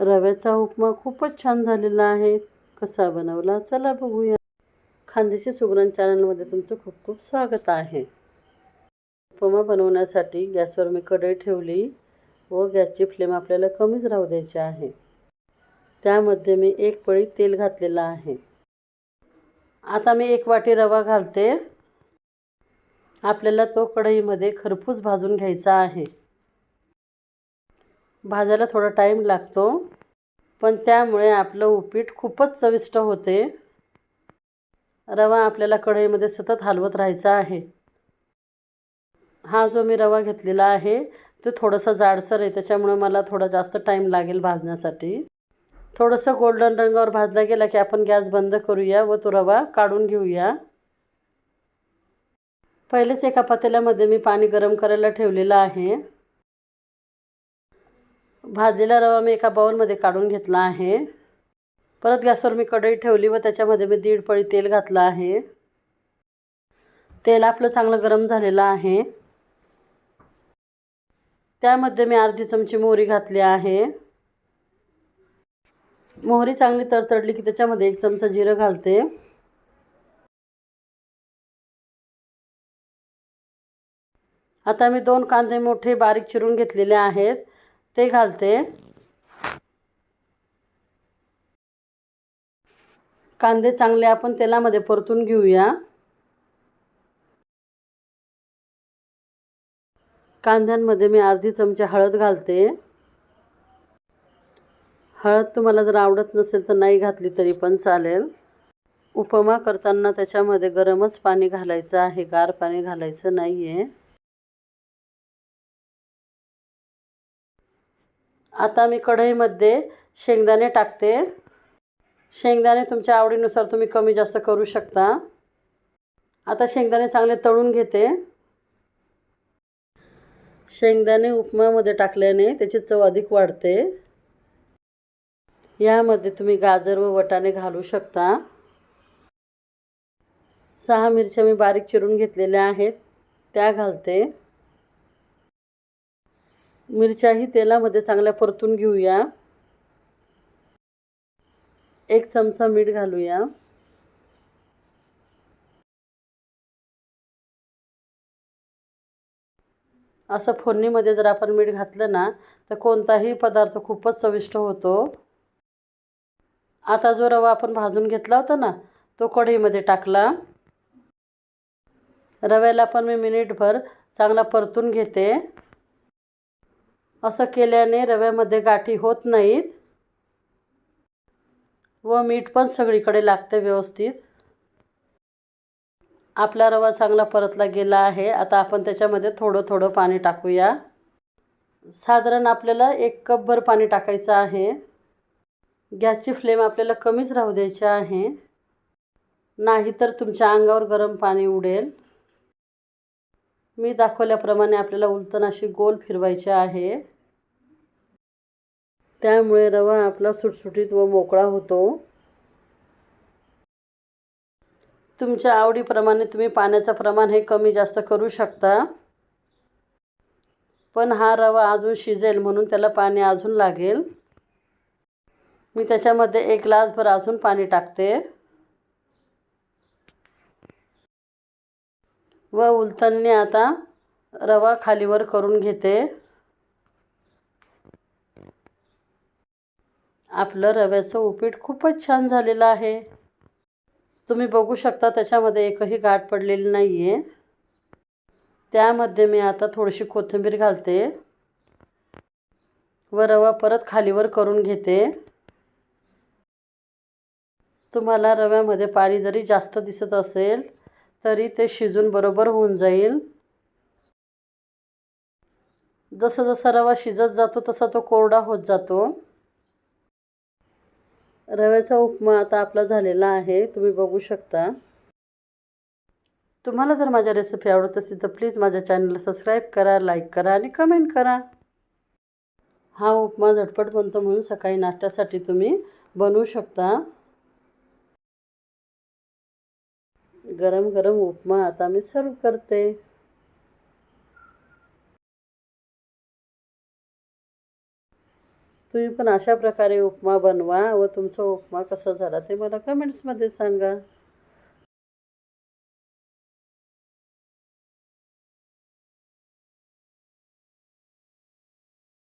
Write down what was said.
रव्याचा उपमा खूपच छान झालेला आहे. कसा बनवला? चला बघूया. खानदेशी सुगरण चॅनलमध्ये तुमचं खूप खूप स्वागत आहे. उपमा बनवण्यासाठी गॅसवर मी कढई ठेवली व गॅसची फ्लेम आपल्याला कमीच राहू द्यायची आहे. त्यामध्ये मी एक पळी तेल घातलेलं आहे. आता मी एक वाटी रवा घालते. आपल्याला तो कढईमध्ये खरपूस भाजून घ्यायचा आहे. भाजायला थोडा टाईम लागतो. पण त्यामुळे आपलं उपीट खूपच चविष्ट होते. रवा आपल्याला कढईमध्ये सतत हलवत राहायचा आहे. हा जो मी रवा घेतलेला आहे तो थोडंसं जाडसर आहे. त्याच्यामुळे मला थोडा जास्त टाईम लागेल भाजण्यासाठी. थोडंसं गोल्डन रंगावर भाजला गेला की आपण गॅस बंद करूया व तो रवा काढून घेऊया. पहिलेच एका पातेल्यामध्ये मी पाणी गरम करायला ठेवलेलं आहे. भाजलेला रवा मी एका बाऊलमध्ये काढून घेतला आहे. परत गॅसवर मी कढई ठेवली व त्याच्यामध्ये मी दीड पळी तेल घातलं आहे. तेल आपलं चांगलं गरम झालेलं आहे. त्यामध्ये मी अर्धी चमची मोहरी घातली आहे. मोहरी चांगली तडतडली की त्याच्यामध्ये एक चमचा जिरं घालते. आता मी दोन कांदे मोठे बारीक चिरून घेतलेले आहेत. ते घालते. कांदे चांगले आपण तेलामध्ये परतून घेऊया. कांद्यांमध्ये मी अर्धी चमचे हळद घालते. हळद तुम्हाला जर आवडत नसेल तर नाही घातली तरी पण चालेल. उपमा करताना त्याच्यामध्ये गरमच पाणी घालायचं आहे गार पाणी घालायचं नाही आहे आता मी कढईमध्ये शेंगदाणे टाकते. शेंगदाणे तुमच्या आवडीनुसार तुम्ही कमी जास्त करू शकता. आता शेंगदाणे चांगले तळून घेते. शेंगदाणे उपमामध्ये टाकल्याने त्याची चव अधिक वाढते. यामध्ये तुम्ही गाजर व वटाणे घालू शकता. सहा मिरच्या मी बारीक चिरून घेतलेल्या आहेत. त्या घालते. मिरच्याही तेलामध्ये चांगल्या परतून घेऊया. एक चमचा मीठ घालूया. असं फोडणीमध्ये जर आपण मीठ घातलं ना तर कोणताही पदार्थ खूपच चविष्ट होतो. आता जो रवा आपण भाजून घेतला होता ना तो कढईमध्ये टाकला. रव्याला पण मी मिनिटभर चांगला परतून घेते. असं केल्याने रव्यामध्ये गाठी होत नाहीत व मीठ पण सगळीकडे लागते व्यवस्थित. आपला रवा चांगला परतला गेला आहे. आता आपण त्याच्यामध्ये थोडं थोडं पाणी टाकूया. साधारण आपल्याला एक कपभर पाणी टाकायचं आहे. गॅसची फ्लेम आपल्याला कमीच राहू द्यायची आहे. नाहीतर तुमच्या अंगावर गरम पाणी उडेल. मी दाखवल्याप्रमाणे आपल्याला उलटण अशी गोल फिरवायची आहे. त्यामुळे रवा आपला सुटसुटीत व मोकळा होतो. तुमच्या आवडीप्रमाणे तुम्ही पाण्याचं प्रमाण हे कमी जास्त करू शकता. पण हा रवा अजून शिजेल म्हणून त्याला पाणी अजून लागेल. मी त्याच्यामध्ये एक ग्लासभर अजून पाणी टाकते. व उलथनने आता रवा खालीवर करून घेते. आपलं रव्याचं उपीट खूपच छान झालेलं आहे. तुम्ही बघू शकता त्याच्यामध्ये एकही गाठ पडलेली नाही आहे त्यामध्ये मी आता थोडीशी कोथिंबीर घालते. व रवा परत खालीवर करून घेते. तुम्हाला रव्यामध्ये पाणी जरी जास्त दिसत असेल तरी ते शिजून बरोबर होऊन जाईल. जसं जसा रवा शिजत जातो तसा तो कोरडा होत जातो. रव्याचा उपमा आता आपला झालेला आहे तुम्ही बघू शकता. तुम्हाला जर माझ्या रेसिपी आवडत असेल तर प्लीज माझ्या चॅनलला सबस्क्राईब करा लाईक करा आणि कमेंट करा. हा उपमा झटपट बनतो म्हणून सकाळी नाश्त्यासाठी तुम्ही बनवू शकता. गरम गरम उपमा आता मी सर्व करते. तुम्ही पण अशा प्रकारे उपमा बनवा व तुमचा उपमा कसा झाला ते मला कमेंट्समध्ये सांगा.